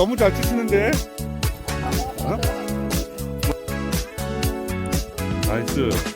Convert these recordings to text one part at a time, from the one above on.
너무 잘 치시는데. 어? 나이스.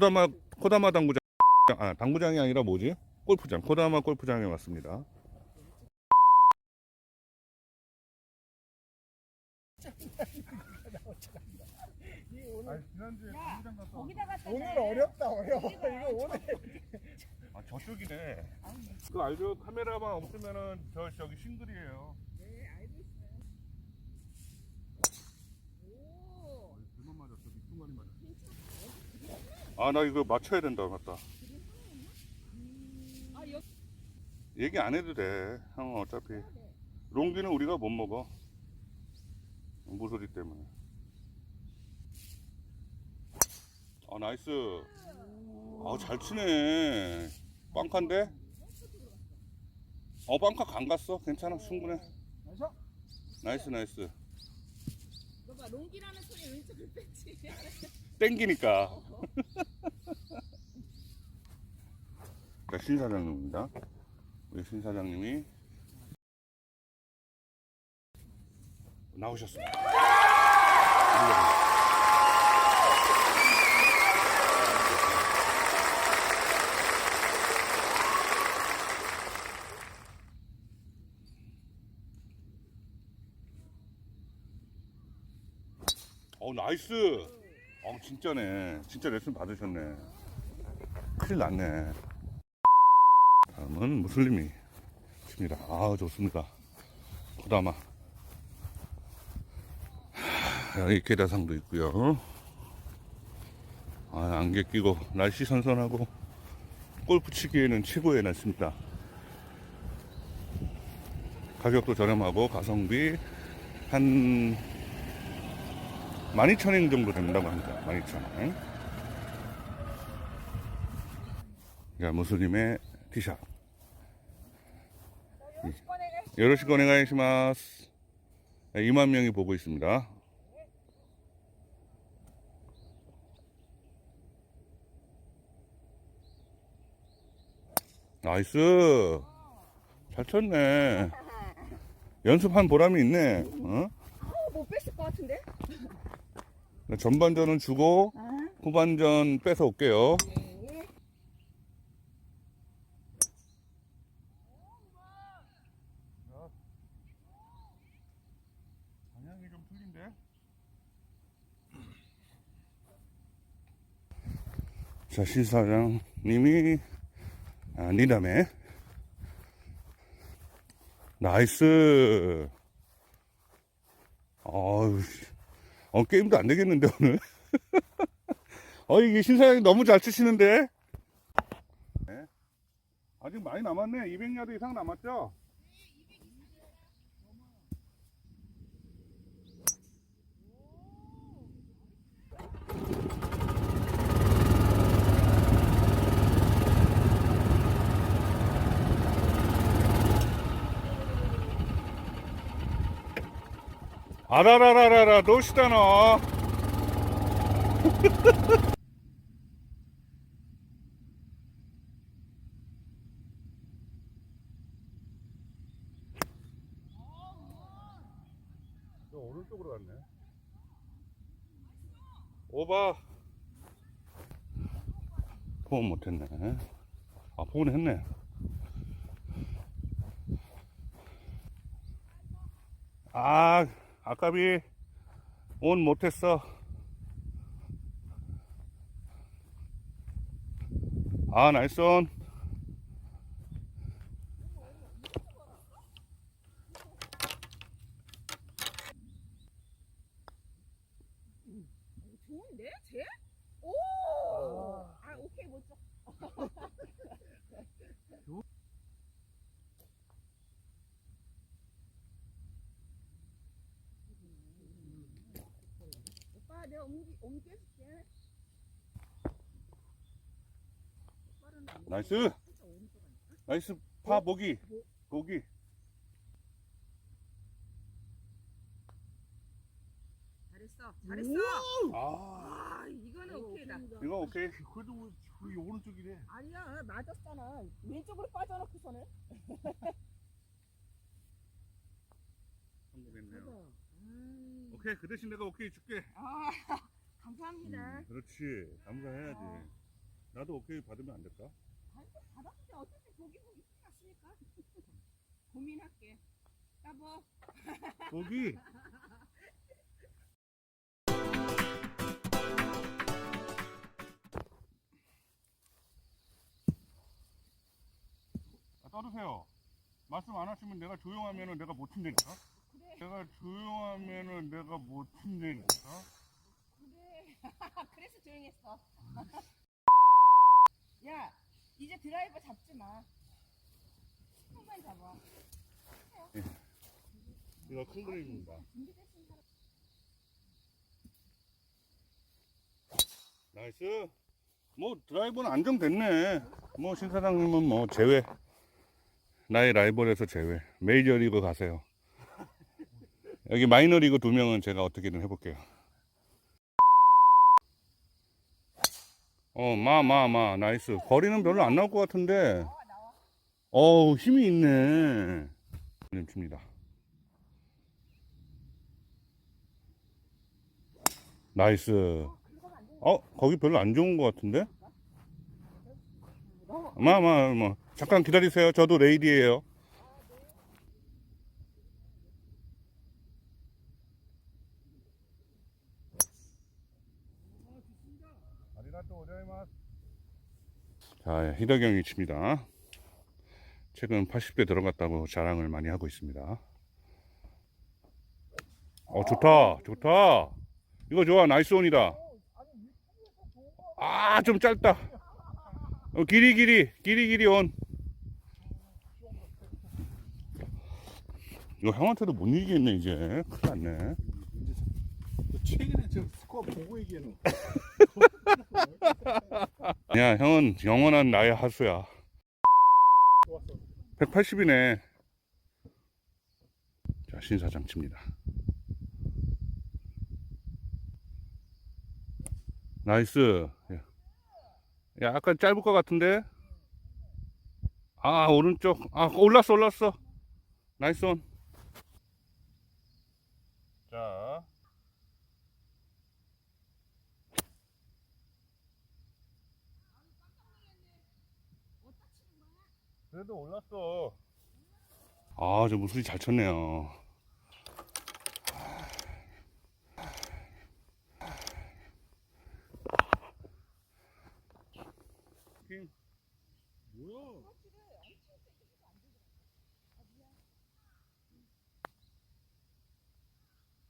코다마 코다마 당구장 아 당구장이 아니라 뭐지 골프장 코다마 골프장에 왔습니다. 지난주에 당구장 갔다 거기다 갖다 오늘 놔. 어렵다 어려워 이거 오늘 아 저쪽이네. 그 알죠? 카메라만 없으면은 저 저기 싱글이에요. 아 나 이거 맞춰야 된다 맞다. 얘기 안 해도 돼. 형 어차피 롱기는 우리가 못 먹어. 무소리 때문에. 아 나이스. 아잘 치네. 빵카인데? 어 빵카 간 갔어. 괜찮아 충분해. 나이스 나이스. 너봐 롱기라는 소리 왼쪽을 뺐지. 땡기니까. 자, 신 사장님입니다. 우리 신 사장님이 나오셨습니다. 어 나이스. 어 진짜네. 진짜 레슨 받으셨네. 큰일 났네. 다음은 무슬림이 칩니다. 아 좋습니다. 코다마. 하, 여기 계다상도 있고요. 아, 안개 끼고 날씨 선선하고 골프 치기에는 최고의 날씨입니다. 가격도 저렴하고 가성비 한 12,000원 정도 된다고 합니다. 12,000원. 자, 무슬림의 티샷. 오네가이시마스. 2만 명이 보고 있습니다. 나이스. 잘 쳤네. 연습한 보람이 있네. 어? 어, 못 뺐을 것 같은데? 전반전은 주고 아, 후반전 뺏어 올게요. 네. 좀 틀린데? 자, 신사장님이, 아, 니담에. 나이스. 어우, 씨. 어, 게임도 안 되겠는데, 오늘? 어, 이게 신사장님 너무 잘 치시는데? 네. 아직 많이 남았네. 200야드 이상 남았죠? 아라라라라라, 도시다, 너. 너 오른쪽으로 갔네. 오바. 포옹 못했네. 아, 포옹 했네. 아, 아까비 온 못했어. 아, 나이스 온. 좋은데? 쟤? 오! 아, 오케이, 못 줘. 오빠, 내가 옮겨줄게. 나이스. 나이스 파 보기. 보기. 잘했어. 잘했어. 아, 아, 이거는 오케이다. 이거 오케이. 그래도 우리 오른쪽이래. 아니야, 맞았잖아. 왼쪽으로 빠져놓고서는. 성공했네요. 음. 오케이. 그 대신 내가 오케이 줄게. 아, 감사합니다. 음, 그렇지. 감사해야지. 어. 나도 오케이 받으면 안 될까? 아니, 받았는데 어차피 보기 보기 끝났으니까. 고민할게. 보기. 아, 떠드세요. 말씀 안 하시면 내가 조용하면은 내가 못 친다니까? 그래, 내가 조용하면은 내가 못 친다니까? 그래. 그래서 조용했어. 야, 이제 드라이버 잡지 마. 조금만 잡아. 이거 큰 그림입니다. 준비됐으면 살아. 나이스. 뭐 드라이버는 안정됐네. 뭐 신사장님은 뭐 제외. 나의 라이벌에서 제외. 메이저리그 가세요. 여기 마이너리그 두 명은 제가 어떻게든 해볼게요. 어, 마, 마, 마, 나이스. 거리는 별로 안 나올 것 같은데. 어우, 힘이 있네. 님 칩니다. 나이스. 어, 거기 별로 안 좋은 것 같은데? 마, 마, 마. 잠깐 기다리세요. 저도 레이디예요. 자, 희덕영이 칩니다. 최근 80대 들어갔다고 자랑을 많이 하고 있습니다. 어, 좋다. 좋다. 이거 좋아. 나이스 온이다. 아, 좀 짧다. 어, 길이 길이 길이 길이 온. 이거 형한테도 못 이기겠네 이제. 큰일 났네. 최근에 저 스코어 보고 얘기하는. 야, 형은 영원한 나의 하수야. 좋았어. 180이네. 자, 신사장 칩니다. 나이스. 야, 야, 약간 짧을 것 같은데? 아, 오른쪽. 아, 올랐어, 올랐어. 나이스 온. 그래도 올랐어. 아, 저 무술이 잘 쳤네요. 뭐야?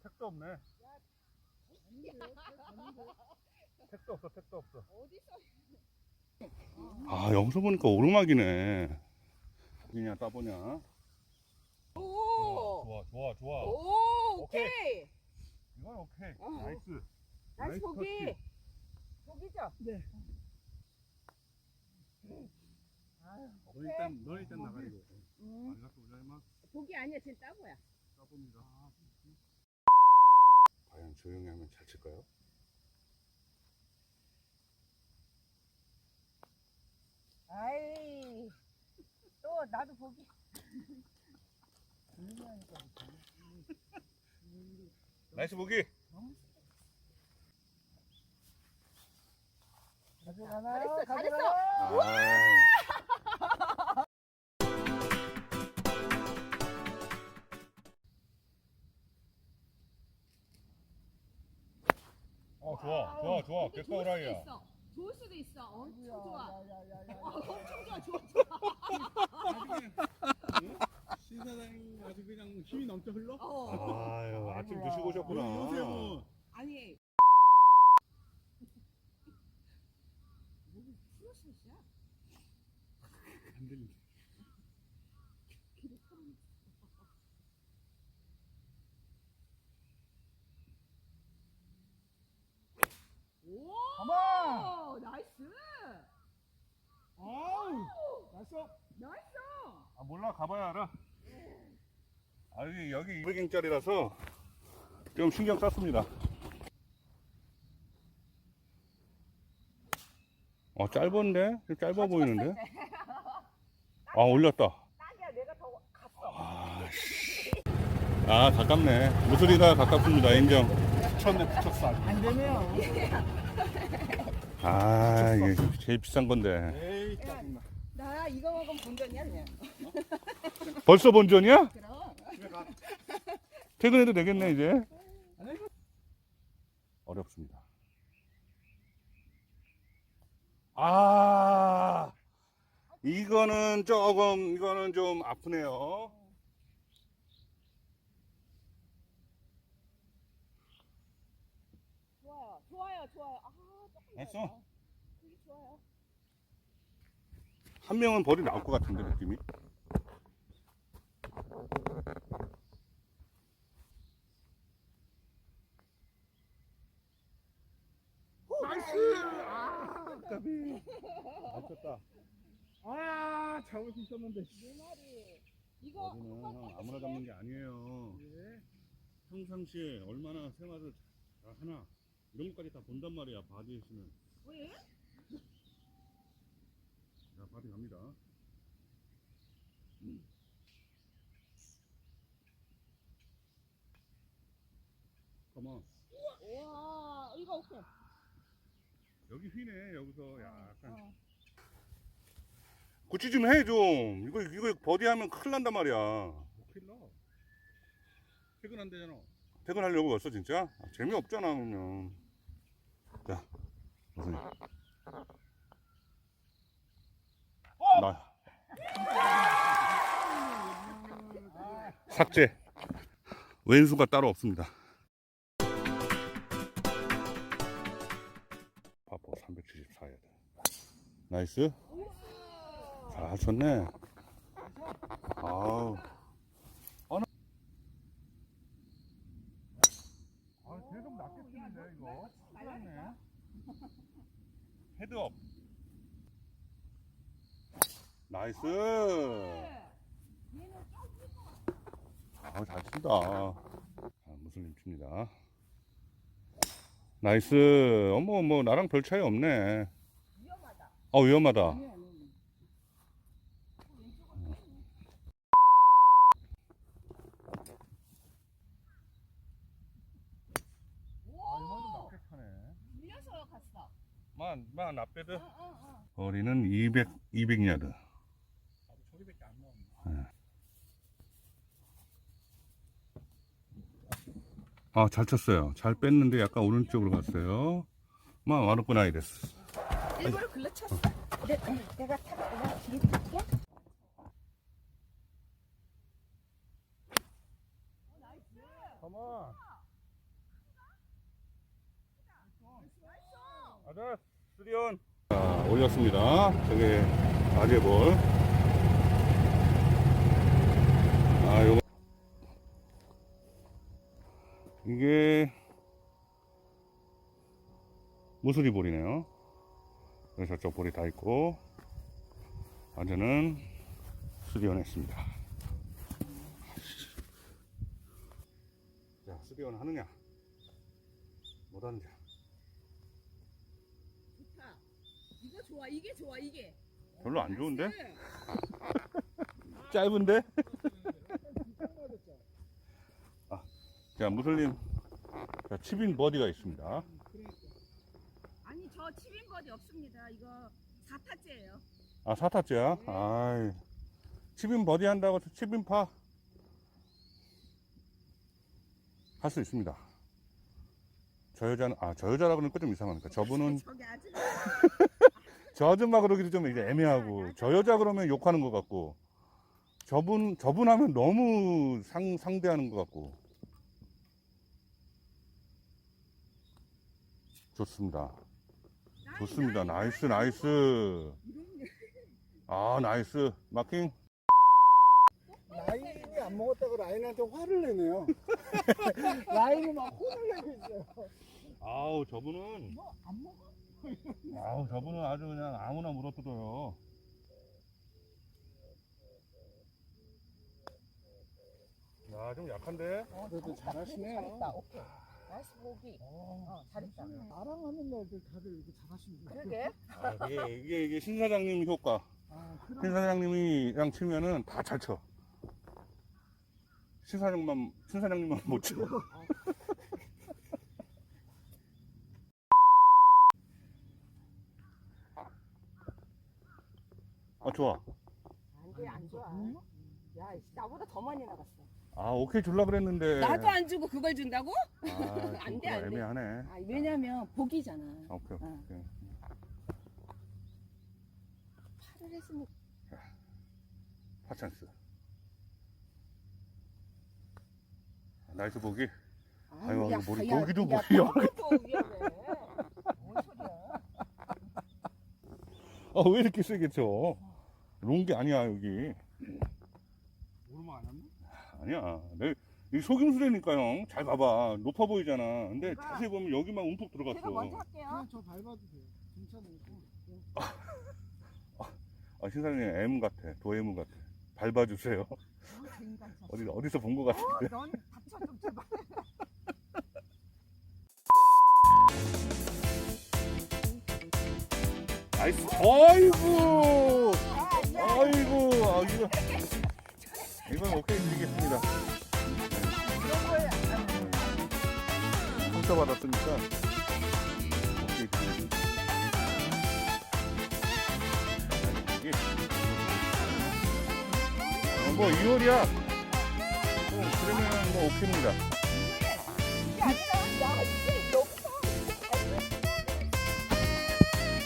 택도 없네. 택도 없어, 택도 없어. 아, 여기서 보니까 오르막이네. 그냥 따보냐. 오! 좋아, 좋아, 좋아. 오, 오케이. 이건 오케이. 어. 나이스. 나이스 나이스 보기. 터치. 보기죠? 네. 너 일단 너 일단 나가리고. 음, 아리가또 고자이마스. 보기 아니야, 지금 따고야. 따봅니다. 과연 조용히 하면 잘 칠까요? 아이 또 나도 보기. 나이스 보기. 잘했어 잘했어. 아, 어 좋아 좋아. 좋아 근데 개꺼 라이야. 좋을 수도 있어. 엄청 좋아. 어, 야야야야. 엄청 좋아 좋아 신사장님 아주 그냥 힘이 넘쳐 흘러? 어. 아유 아침 드시고 오셨구나. 요새 뭐 아니 프로셋이야 안 들리. 오 가만. 나이스 아우. 났어. 나이스 아 몰라 가봐야 알아. 아니 여기 200엔짜리라서 좀 신경 썼습니다. 어 짧은데? 좀 짧아 보이는데? 아 올렸다. 딱이야 내가 더 갔어 아씨. 아 가깝네. 무수리가 가깝습니다. 인정. 붙였네 붙였어. 안 되면 아 이게 제일 비싼 건데. 에이 짜증나. 나 이거 먹으면 본전이야 그냥 벌써 본전이야? 그럼. 퇴근해도 되겠네 이제. 어렵습니다. 아 이거는 조금 이거는 좀 아프네요. 좋아요 좋아요 좋아요 아 조금 됐어? 더. 되게 좋아요 한 명은 벌이 나올 것 같은데 느낌이. 나이스. 아, 까비. 맞췄다. 아, 잡을 수 있었는데. 네 마리 이거 어디는 형 아무나 잡는 게 아니에요. 예. 평상시에 얼마나 생활을 잘 하나 이런 것까지 다 본단 말이야 바디 있으면. 왜? 자 바디 갑니다. 음. 가만 우와 이거 오케이 여기 휘네 여기서 약간 어. 고치 좀 해 좀. 이거 이거 버디하면 큰일 난단 말이야. 큰일 나. 퇴근 안 되잖아. 퇴근하려고 왔어 진짜? 아, 재미없잖아 그러면. 자 무슨 나 삭제. 왼수가 따로 없습니다. 파포 374야드. 나이스. 잘 쳤네. 아우. 어느. 아, 계속 이거. 헤드업. 나이스. 아, 잘 친다. 아, 무슬림 칩니다. 나이스. 어머, 뭐, 나랑 별 차이 없네. 위험하다 아, 위험하다. 밀려서 갔어 만, 만, 앞배드. 어어어 거리는 200, 200야드. 나도 저기밖에 안 나오네. 아, 잘 쳤어요. 잘 뺐는데 약간 오른쪽으로 갔어요. 마, 와르꾸나이 됐어. 일부러 글러 쳤어 내, 내가 타 내가 뒤에 가만. 스리온. 자, 올렸습니다. 저게 아재볼. 아, 요거. 이게 무수리 볼이네요. 그래서 저쪽 볼이 다 있고, 아재는 스리온 했습니다. 자, 스리온 하느냐? 못한다. 좋다. 이거 좋아. 이게 좋아. 이게. 별로 안 좋은데? 나이스. 짧은데? 아, 자, 무슬림. 자, 칩인 버디가 있습니다. 아니 저 치빈 버디 없습니다. 이거 4타째예요. 아, 사타째야? 아이. 칩인 버디 한다고 칩인 파? 할 수 있습니다. 저 여자는, 아, 저 여자라 그러니까 좀 이상하니까. 저분은, 저기 아직 저 아줌마 그러기도 좀 이제 애매하고, 저 여자 그러면 욕하는 것 같고, 저분, 저분 하면 너무 상, 상대하는 것 같고. 좋습니다. 좋습니다. 나이스, 나이스. 아, 나이스. 마킹. 라인이 안 먹었다고 라인한테 화를 내네요. 라인이 막 혼을 내고 있어요. 아우, 저분은, 뭐 안 먹어? 아우, 저분은 아주 그냥 아무나 물어뜯어요. 야, 좀 약한데? 그래도 잘하시네요. 오케이. 나이스 보기. 어, 잘했다. 나랑 하는 날들 다들 이렇게 잘하시는데. 그러게. 아, 이게, 이게, 이게 신 사장님 효과. 아, 그럼 신 사장님이랑 치면은 다 잘 쳐. 신 사장만, 신 사장님만 못 쳐. 아, 좋아. 안 돼 안 좋아. 야 나보다 더 많이 나갔어. 아, 오케이 줄라 그랬는데. 나도 안 주고 그걸 준다고? 아, 안좀 돼, 안 돼. 애매하네. 아, 왜냐면 복이잖아. 아, 오케이, 오케이. 어. 오케이. 팔을 했으니까. 파찬스. 나이스 보기. 아, 아유, 야, 머리 야, 보기도 야, 뭐야. 아, 왜 이렇게 세게 쳐? 롱게 아니야, 여기. 아니야. 내, 이 속임수라니까, 형. 잘 봐봐. 높아 보이잖아. 근데 제가- 자세히 보면 여기만 움푹 제가 먼저 들어갔어. 할게요. 그냥 저 밟아도 돼요. 괜찮아요. 아, 신사님 M 같아. 도M 같아. 밟아주세요. 어디, 어디서 본 것 같은데. 넌 닥쳐 좀 제발. 나이스. 아이고! 아, 야, 아이고! 아, 이거. 이건 오케이 드리겠습니다. 거야. 상처 받았으니까. 드리겠습니다. 어, 뭐, 2월이야. 어, 그러면 뭐, 오케이입니다.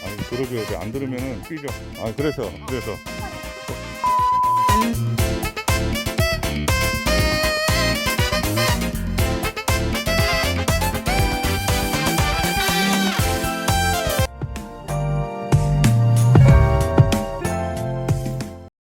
아니, 돼. 안 들으면은 삐져. 아, 그래서, 그래서.